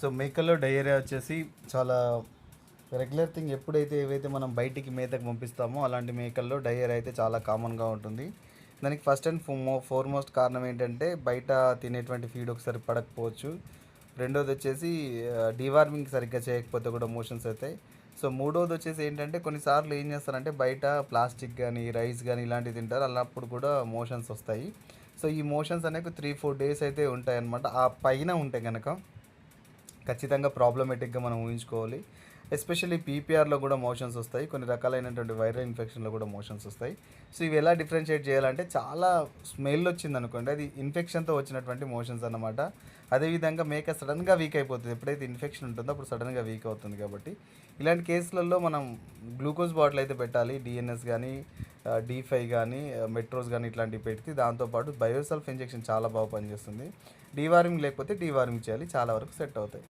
So మేకల్లో diarrhoea వచ్చేసి చాలా రెగ్యులర్ థింగ్ ఎప్పుడైతే ఏవైతే మనం బయటికి మేతకు పంపిస్తామో అలాంటి మేకల్లో డయేరియా అయితే చాలా కామన్గా ఉంటుంది. దానికి ఫస్ట్ అండ్ ఫోమో ఫోర్మోస్ట్ కారణం ఏంటంటే బయట తినేటువంటి ఫీడ్ ఒకసారి పడకపోవచ్చు. రెండోది వచ్చేసి డివార్మింగ్ సరిగ్గా చేయకపోతే కూడా మోషన్స్ అవుతాయి. సో మూడోది వచ్చేసి ఏంటంటే కొన్నిసార్లు ఏం చేస్తారంటే బయట ప్లాస్టిక్ కానీ రైస్ కానీ ఇలాంటివి తింటారు. అలాప్పుడు కూడా మోషన్స్ వస్తాయి. సో ఈ మోషన్స్ అనేవి త్రీ ఫోర్ డేస్ అయితే ఉంటాయి అన్నమాట ఆ పైన ఉంటే కనుక ఖచ్చితంగా ప్రాబ్లమేటిక్గా మనం ఊహించుకోవాలి. ఎస్పెషల్లీ పీపీఆర్లో కూడా మోషన్స్ వస్తాయి. కొన్ని రకాలైనటువంటి వైరల్ ఇన్ఫెక్షన్లో కూడా మోషన్స్ వస్తాయి. సో ఇవి ఎలా డిఫరెన్షియేట్ చేయాలంటే చాలా స్మెల్ వచ్చింది అనుకోండి. అది ఇన్ఫెక్షన్తో వచ్చినటువంటి మోషన్స్ అనమాట అదేవిధంగా మేక సడన్గా వీక్ అయిపోతుంది. ఎప్పుడైతే ఇన్ఫెక్షన్ ఉంటుందో అప్పుడు సడన్గా వీక్ అవుతుంది కాబట్టి. ఇలాంటి కేసులలో మనం గ్లూకోజ్ బాటిల్ అయితే పెట్టాలి. డిఎన్ఎస్ కానీ డీఫై కానీ మెట్రోస్ కానీ ఇట్లాంటివి పెడితే దాంతోపాటు బయోసల్ఫ్ ఇంజెక్షన్ చాలా బాగా పనిచేస్తుంది. డీవార్మింగ్ లేకపోతే డీవార్మింగ్ చేయాలి. చాలా వరకు సెట్ అవుతాయి.